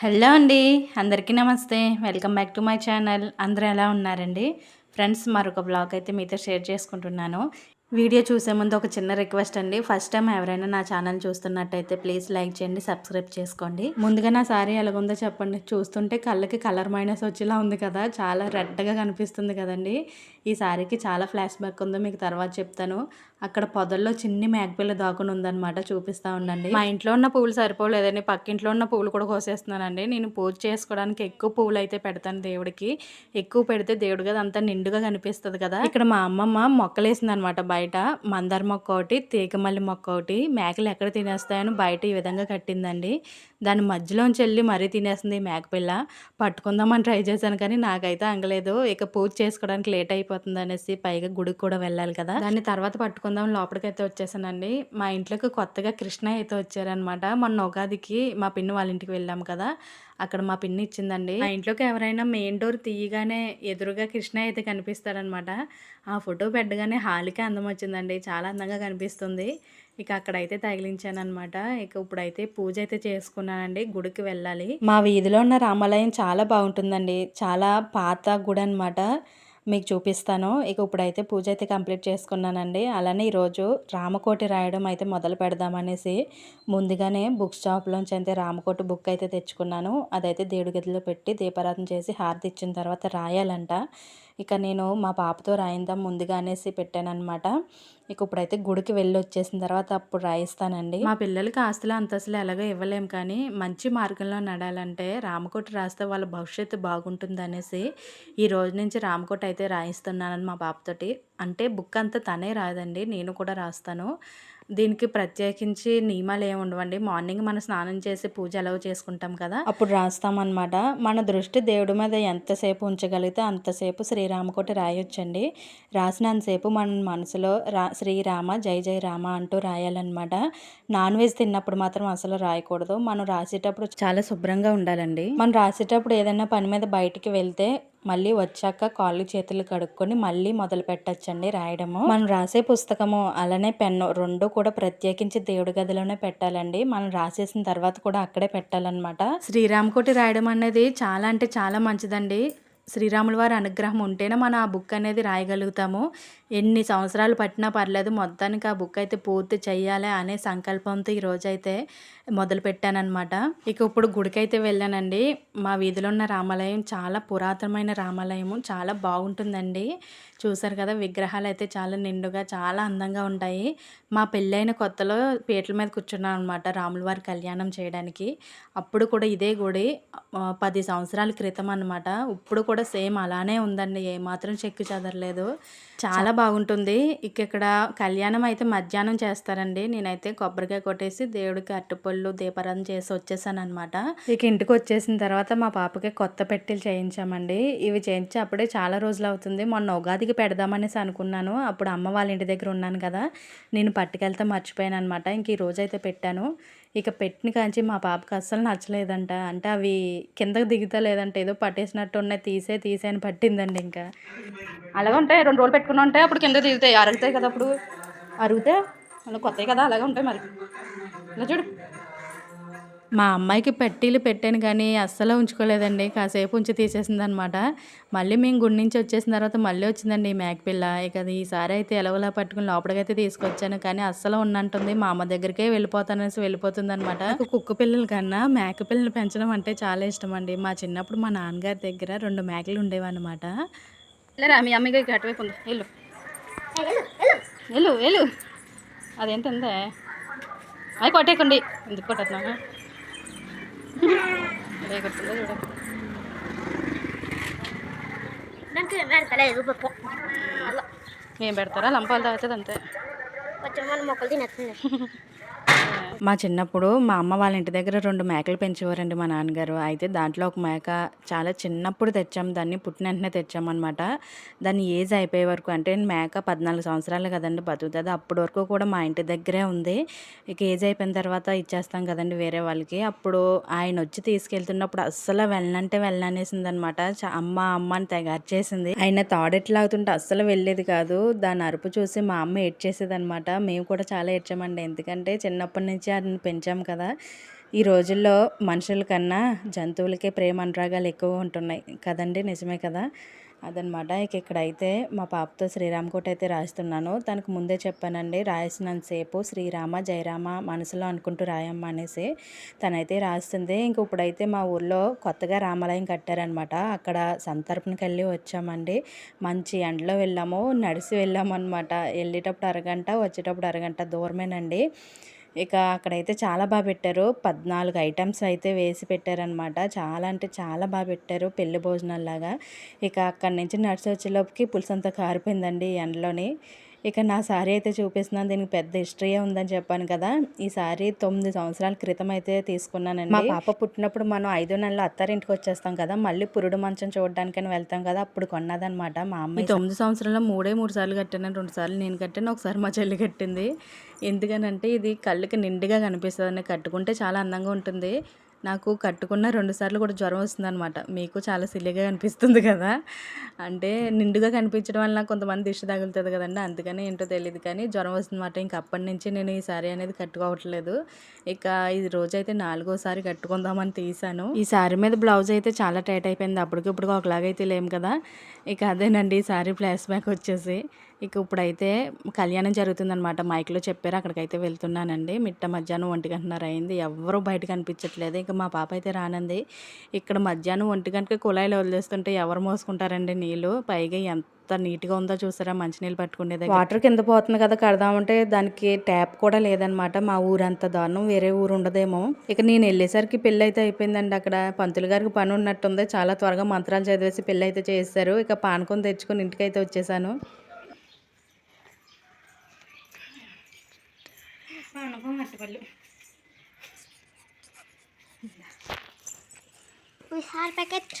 Hello అండి అందరికీ నమస్తే. Welcome back to my channel. అందరూ ఎలా ఉన్నారండి? ఫ్రెండ్స్ మరొక బ్లాగ్ అయితే మీతో షేర్ చేసుకుంటున్నాను. వీడియో చూసే ముందు ఒక చిన్న రిక్వెస్ట్ అండి. ఫస్ట్ టైం ఎవరైనా నా ఛానల్ చూస్తున్నట్టయితే ప్లీజ్ లైక్ చేయండి సబ్స్క్రైబ్ చేసుకోండి. ముందుగా నా సారీ ఎలాగుందో చెప్పండి. చూస్తుంటే కళ్ళకి కలర్ మైనస్ వచ్చేలా ఉంది కదా. చాలా రెడ్గా కనిపిస్తుంది కదండి. ఈ సారీకి చాలా ఫ్లాష్ బ్యాక్ ఉందో మీకు తర్వాత చెప్తాను. అక్కడ పొదల్లో చిన్ని మేకపిల్ల దాకుని ఉందన్నమాట. చూపిస్తా ఉండండి. మా ఇంట్లో ఉన్న పువ్వులు సరిపోలేదండి పక్కింట్లో ఉన్న పువ్వులు కూడా కోసేస్తున్నానండి. నేను పూజ చేసుకోవడానికి ఎక్కువ పువ్వులు అయితే పెడతాను దేవుడికి. ఎక్కువ పెడితే దేవుడు కదా అంతా నిండుగా కనిపిస్తుంది కదా. ఇక్కడ మా అమ్మమ్మ మొక్కలేసింది అనమాట బయట. మందార మొక్క ఒకటి తీగమల్లి మొక్క ఒకటి. మేకలు ఎక్కడ తినేస్తాయని బయట ఈ విధంగా కట్టిందండి. దాని మధ్యలోంచి వెళ్ళి మరీ తినేస్తుంది మేకపిల్ల. పట్టుకుందామని ట్రై చేశాను కానీ నాకైతే అంగలేదు. ఇక పూజ చేసుకోవడానికి లేట్ అయిపోతుంది అనేసి పైగా గుడికి కూడా వెళ్ళాలి కదా. దాన్ని తర్వాత పట్టుకుందాం లోపలికైతే వచ్చేసానండి. మా ఇంట్లోకి కొత్తగా కృష్ణ అయితే వచ్చారనమాట. మొన్న ఉగాదికి మా పిన్ని వాళ్ళ ఇంటికి వెళ్ళాం కదా అక్కడ మా పిన్ని ఇచ్చిందండి. మా ఇంట్లోకి ఎవరైనా మెయిన్ డోర్ తీయగానే ఎదురుగా కృష్ణ అయితే కనిపిస్తాడనమాట. ఆ ఫోటో పెట్టగానే హాలికే అందం వచ్చిందండి. చాలా అందంగా కనిపిస్తుంది. ఇక అక్కడైతే తగిలించాను అనమాట ఇక ఇప్పుడైతే పూజ అయితే చేసుకున్నానండి గుడికి వెళ్ళాలి. మా వీధిలో ఉన్న రామాలయం చాలా బాగుంటుందండి. చాలా పాత గుడి అనమాట మీకు చూపిస్తాను. ఇక ఇప్పుడైతే పూజ అయితే కంప్లీట్ చేసుకున్నానండి. అలానే ఈరోజు రామకోటి రాయడం అయితే మొదలు పెడదామనేసి ముందుగానే బుక్ షాప్లోంచి అయితే రామకోటి బుక్ అయితే తెచ్చుకున్నాను. అదైతే దేవుడి గదిలో పెట్టి దీపారాధన చేసి హారతి ఇచ్చిన తర్వాత రాయాలంట. ఇక నేను మా పాపతో రాయిందాం ముందుగా అనేసి పెట్టానమాట ఇక ఇప్పుడైతే గుడికి వెళ్ళి వచ్చేసిన తర్వాత అప్పుడు రాయిస్తానండి. మా పిల్లలకి ఆస్తులు అంతస్తులు ఎలాగో ఇవ్వలేం కానీ మంచి మార్గంలో నడాలంటే రామకోట రాస్తే వాళ్ళ భవిష్యత్తు బాగుంటుంది అనేసి ఈ రోజు నుంచి రామకోట అయితే రాయిస్తున్నానని మా పాపతోటి. అంటే బుక్ అంతా తనే రాదండి నేను కూడా రాస్తాను. దీనికి ప్రత్యేకించి నియమాలు ఏమి ఉండవండి. మార్నింగ్ మనం స్నానం చేసి పూజ ఎలా చేసుకుంటాం కదా. అప్పుడు రాస్తామన్నమాట. మన దృష్టి దేవుడి మీద ఎంతసేపు ఉంచగలిగితే అంతసేపు శ్రీరామకోటి రాయొచ్చండి. రాసినంతసేపు మన మనసులో రా శ్రీరామ జై జై రామ అంటూ రాయాలన్నమాట. నాన్ వెజ్ తిన్నప్పుడు మాత్రం అసలు రాయకూడదు. మనం రాసేటప్పుడు చాలా శుభ్రంగా ఉండాలండి. మనం రాసేటప్పుడు ఏదైనా పని మీద బయటికి వెళ్తే మళ్ళీ వచ్చాక కాళ్ళు చేతులు కడుక్కొని మళ్ళీ మొదలు పెట్టచ్చండి రాయడము. మనం రాసే పుస్తకము అలానే పెన్ను రెండు కూడా ప్రత్యేకించి దేవుడి గదిలోనే పెట్టాలండి. మనం రాసేసిన తర్వాత కూడా అక్కడే పెట్టాలన్నమాట. శ్రీరామకోటి రాయడం అనేది చాలా అంటే చాలా మంచిదండి. శ్రీరాముల వారి అనుగ్రహం ఉంటేనే మనం ఆ బుక్ అనేది రాయగలుగుతాము. ఎన్ని సంవత్సరాలు పట్టినా పర్లేదు మొత్తానికి ఆ బుక్ అయితే పూర్తి చేయాలి అనే సంకల్పంతో ఈరోజైతే మొదలు పెట్టానమాట ఇక ఇప్పుడు గుడికైతే వెళ్ళానండి. మా వీధిలో ఉన్న రామాలయం చాలా పురాతనమైన రామాలయము. చాలా బాగుంటుందండి. చూసారు కదా విగ్రహాలు అయితే చాలా నిండుగా చాలా అందంగా ఉంటాయి. మా పెళ్ళైన కొత్తలో పీటల మీద కూర్చున్నాను అనమాట రాముల వారి కళ్యాణం చేయడానికి. అప్పుడు కూడా ఇదే గుడి పది సంవత్సరాల క్రితం అనమాట ఇప్పుడు కూడా సేమ్ అలానే ఉందండి. ఏమాత్రం చెక్కు చెదరలేదు. చాలా బాగుంటుంది. ఇక ఇక్కడ కళ్యాణం అయితే మధ్యాహ్నం చేస్తారండి. నేనైతే కొబ్బరికాయ కొట్టేసి దేవుడికి అట్టుపళ్ళు దీపారాధన చేసి వచ్చేసాను అనమాట ఇక ఇంటికి వచ్చేసిన తర్వాత మా పాపకి కొత్త పెట్టెలు చేయించామండి. ఇవి చేయించి అప్పుడే చాలా రోజులు అవుతుంది. మొన్న ఉగాదికి పెడదామనేసి అనుకున్నాను. అప్పుడు అమ్మ వాళ్ళ ఇంటి దగ్గర ఉన్నాను కదా. నేను పట్టుకెళ్తే మర్చిపోయాను అనమాట ఇంక ఈ రోజు అయితే పెట్టాను. ఇక పెట్టిన కాంచి మా పాపకి అస్సలు నచ్చలేదంట. అంటే అవి కిందకు దిగుతా లేదంటే ఏదో పట్టేసినట్టు ఉన్నాయి తీసే తీసే అని పట్టిందండి ఇంకా. అలాగే ఉంటాయి. రెండు రోజులు పెట్టుకుని ఉంటాయి. అప్పుడు కింద దిగుతాయి. అరుగుతాయి కదా అప్పుడు. అరిగితే? అలా కొత్తవి కదా అలాగే ఉంటాయి మరి. ఇలా చూడు. మా అమ్మాయికి పెట్టీలు పెట్టాను కానీ అస్సలు ఉంచుకోలేదండి. కాసేపు ఉంచి తీసేసింది అనమాట మళ్ళీ మేము గుడి నుంచి వచ్చేసిన తర్వాత మళ్ళీ వచ్చిందండి ఈ మేకపిల్ల ఇక ఈసారి అయితే ఎలవలా పట్టుకుని లోపలికైతే తీసుకొచ్చాను కానీ అస్సలు ఉన్నంటుంది మా అమ్మ దగ్గరికే వెళ్ళిపోతాననేసి వెళ్ళిపోతుంది అనమాట కుక్క పిల్లల కన్నా మేక పిల్లలు పెంచడం అంటే చాలా ఇష్టం అండి మా చిన్నప్పుడు మా నాన్నగారి దగ్గర రెండు మేకలు ఉండేవన్నమాట. లేరా మీ అమ్మగారి అటువైపు ఉంది. వెళ్ళు. వెళ్ళు వెళ్ళు. అదేంత ఉందే అది కొట్టేయకండి. ఎందుకు కొట్టేస్తున్నాను అదే కొట్టుందో చూడండి దానికి పెడతలేదు పప్పు ఏం పెడతారా లంపాలు తాగుతుంది అంతే కొంచెం మన మొక్కలు తినేస్తుంది మా చిన్నప్పుడు మా అమ్మ వాళ్ళ ఇంటి దగ్గర రెండు మేకలు పెంచేవారండి మా నాన్నగారు. అయితే దాంట్లో ఒక మేక చాలా చిన్నప్పుడు తెచ్చాం. దాన్ని పుట్టిన వెంటనే తెచ్చామన్నమాట. దాన్ని ఏజ్ అయిపోయే వరకు అంటే మేక పద్నాలుగు సంవత్సరాలు కదండి బతుకుతుంది. అప్పటి వరకు కూడా మా ఇంటి దగ్గరే ఉంది. ఇక ఏజ్ అయిపోయిన తర్వాత ఇచ్చేస్తాం కదండి వేరే వాళ్ళకి. అప్పుడు ఆయన వచ్చి తీసుకెళ్తున్నప్పుడు అస్సలు వెళ్ళనంటే వెళ్ళనేసింది అనమాట అమ్మ అమ్మ అని తెగర్చేసింది ఆయన తాడెట్లాగుతుంటే అస్సలు వెళ్ళేది కాదు. దాని అరుపు చూసి మా అమ్మ ఏడ్చేసేది అనమాట మేము కూడా చాలా ఏడ్చామండి. ఎందుకంటే చిన్నప్పటి నుంచి వాటిని పెంచాం కదా. ఈ రోజుల్లో మనుషుల కన్నా జంతువులకే ప్రేమ అనురాగాలు ఎక్కువ ఉంటున్నాయి. కదండి? నిజమే కదా. అదనమాట. ఇక ఇక్కడైతే మా పాపతో శ్రీరామ్ కోట అయితే రాస్తున్నాను. తనకు ముందే చెప్పానండి రాసినంతసేపు శ్రీరామ జయరామ మనసులో అనుకుంటూ రాయమ్మ అనేసి. తనైతే రాస్తుంది. ఇంక ఇప్పుడైతే మా ఊర్లో కొత్తగా రామాలయం కట్టారనమాట. అక్కడ సంతర్పణకి వెళ్ళి వచ్చామండి. మంచి ఎండలో వెళ్ళాము నడిచి వెళ్ళాము అనమాట వెళ్ళేటప్పుడు అరగంట వచ్చేటప్పుడు అరగంట దూరమేనండి. ఇక అక్కడైతే చాలా బాగా పెట్టారు. పద్నాలుగు ఐటమ్స్ అయితే వేసి పెట్టారనమాట చాలా అంటే చాలా బాగా పెట్టారు పెళ్ళి భోజనాల్లాగా. ఇక అక్కడి నుంచి నడిచి వచ్చేలోపుకి పులుసు అంతా కారిపోయిందండి ఈ ఎండలోని. ఇక నా సారీ అయితే చూపిస్తున్నాను. దీనికి పెద్ద హిస్టరీ ఉందని చెప్పాను కదా. ఈ సారీ తొమ్మిది సంవత్సరాల క్రితం అయితే తీసుకున్నానండి. మా పాప పుట్టినప్పుడు మనం ఐదో నెలలు అత్తారింటికి వచ్చేస్తాం కదా. మళ్ళీ పురుడు మంచం చూడడానికని వెళ్తాం కదా. అప్పుడు కొన్నదనమాట మా అమ్మ తొమ్మిది సంవత్సరాల్లో మూడే మూడు సార్లు కట్టాను. రెండు సార్లు నేను కట్టాను. ఒకసారి మా చెల్లి కట్టింది. ఎందుకనంటే ఇది కళ్ళకి నిండుగా కనిపిస్తుంది కట్టుకుంటే చాలా అందంగా ఉంటుంది. నాకు కట్టుకున్న రెండు సార్లు కూడా జ్వరం వస్తుందన్నమాట. మీకు చాలా సిల్లిగా కనిపిస్తుంది కదా. అంటే నిండుగా కనిపించడం వల్ల కొంతమంది దిష్టి తగులుతుంది కదండి. అందుకని ఏంటో తెలియదు కానీ జ్వరం వస్తుందన్నమాట. ఇంక అప్పటి నుంచి నేను ఈ సారీ అనేది కట్టుకోవట్లేదు. ఇక ఈ రోజు అయితే నాలుగోసారి కట్టుకుందామని తీసాను ఈ సారీ మీద బ్లౌజ్ అయితే చాలా టైట్ అయిపోయింది. అప్పటికి ఇప్పుడు ఒకలాగైతే లేము కదా. ఇక అదేనండి ఈ సారీ ఫ్లాష్ బ్యాక్ వచ్చేసి. ఇక ఇప్పుడైతే కళ్యాణం జరుగుతుందనమాట మైక్లో చెప్పారు అక్కడికైతే వెళ్తున్నానండి. మిట్ట మధ్యాహ్నం ఒంటి గంటన్నర అయింది. ఎవరు బయట కనిపించట్లేదు ఇంకా మా పాప అయితే రానంది. ఇక్కడ మధ్యాహ్నం ఒంటి గంటకి కుళాయిలు వదిలేస్తుంటే ఎవరు మోసుకుంటారండి నీళ్ళు? పైగా ఎంత నీట్గా ఉందో చూసారా? మంచినీళ్ళు పట్టుకునేది వాటర్ కింద పోతుంది కదా కడదామంటే దానికి ట్యాప్ కూడా లేదనమాట మా ఊరంత దారుణం వేరే ఊరు ఉండదేమో. ఇక నేను వెళ్ళేసరికి పెళ్ళి అయితే అయిపోయిందండి అక్కడ. పంతులు గారికి పని ఉన్నట్టుంది. చాలా త్వరగా మంత్రాలు చదివేసి పెళ్ళి అయితే చేస్తారు ఇక పానకం తెచ్చుకొని ఇంటికైతే వచ్చేసాను. పులిహార ప్యాకెట్.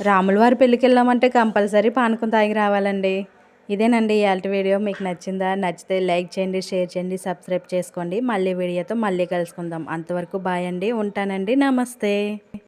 రాముల వారి పెళ్ళికి వెళ్ళామంటే కంపల్సరీ పానకం తాగి రావాలండి. ఇదేనండి ఇవాళ వీడియో. మీకు నచ్చిందా? నచ్చితే లైక్ చేయండి షేర్ చేయండి సబ్స్క్రైబ్ చేసుకోండి. మళ్ళీ వీడియోతో మళ్ళీ కలుసుకుందాం. అంతవరకు బాయ్ అండి. ఉంటానండి. నమస్తే.